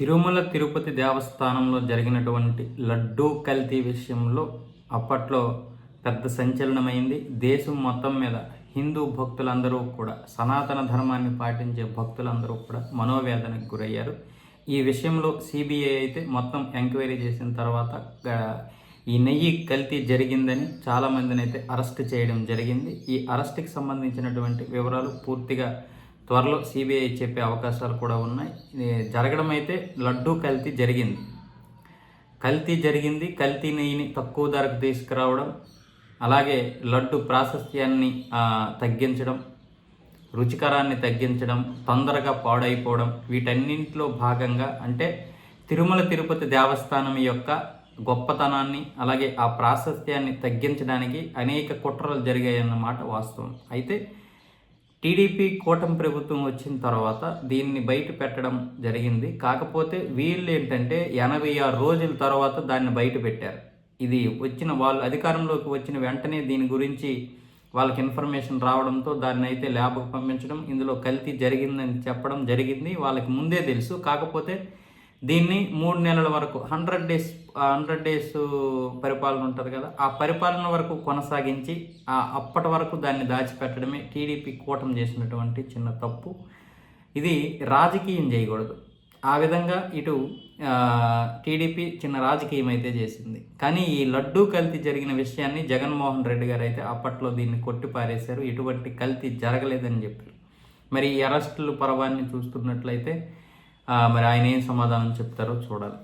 తిరుమల తిరుపతి దేవస్థానంలో జరిగినటువంటి లడ్డూ కల్తీ విషయంలో అప్పట్లో పెద్ద సంచలనమైంది. దేశం మొత్తం మీద హిందూ భక్తులందరూ కూడా సనాతన ధర్మాన్ని పాటించే భక్తులందరూ కూడా మనోవేదనకు గురయ్యారు. ఈ విషయంలో సిబిఐ అయితే మొత్తం ఎంక్వైరీ చేసిన తర్వాత ఈ నెయ్యి కల్తీ జరిగిందని చాలామందిని అయితే అరెస్ట్ చేయడం జరిగింది. ఈ అరెస్ట్కి సంబంధించినటువంటి వివరాలు పూర్తిగా త్వరలో సిబిఐ చెప్పే అవకాశాలు కూడా ఉన్నాయి. జరగడం అయితే లడ్డూ కల్తీ జరిగింది. కల్తీ జరిగింది. కల్తీ నెయ్యిని తక్కువ ధరకు తీసుకురావడం అలాగే లడ్డు ప్రాశస్త్యాన్ని తగ్గించడం రుచికరాన్ని తగ్గించడం తొందరగా పాడైపోవడం వీటన్నింటిలో భాగంగా అంటే తిరుమల తిరుపతి దేవస్థానం యొక్క గొప్పతనాన్ని అలాగే ఆ ప్రాశస్త్యాన్ని తగ్గించడానికి అనేక కుట్రలు జరిగాయన్నమాట వాస్తవం. అయితే టీడీపీ కూటమి ప్రభుత్వం వచ్చిన తర్వాత దీన్ని బయట పెట్టడం జరిగింది. కాకపోతే వీళ్ళు ఏంటంటే ఎనభై ఆరు రోజుల తర్వాత దాన్ని బయట పెట్టారు. ఇది వచ్చిన వాళ్ళు అధికారంలోకి వచ్చిన వెంటనే దీని గురించి వాళ్ళకి ఇన్ఫర్మేషన్ రావడంతో దాన్ని అయితే ల్యాబ్కు పంపించడం ఇందులో కల్తీ జరిగిందని చెప్పడం జరిగింది. వాళ్ళకి ముందే తెలుసు. కాకపోతే దీన్ని మూడు నెలల వరకు హండ్రెడ్ డేస్ హండ్రెడ్ డేస్ పరిపాలన ఉంటుంది కదా ఆ పరిపాలన వరకు కొనసాగించి ఆ అప్పటి వరకు దాన్ని దాచిపెట్టడమే టీడీపీ కూటమి చేసినటువంటి చిన్న తప్పు. ఇది రాజకీయం చేయకూడదు. ఆ విధంగా ఇటు టీడీపీ చిన్న రాజకీయం అయితే చేసింది. కానీ ఈ లడ్డూ కల్తీ జరిగిన విషయాన్ని జగన్మోహన్ రెడ్డి గారు అయితే అప్పట్లో దీన్ని కొట్టిపారేశారు. ఎటువంటి కల్తీ జరగలేదని చెప్పారు. మరి ఈ అరెస్టులు పర్వాన్ని చూస్తున్నట్లయితే మరి ఆయన ఏం సమాధానం చెప్తారో చూడాలి.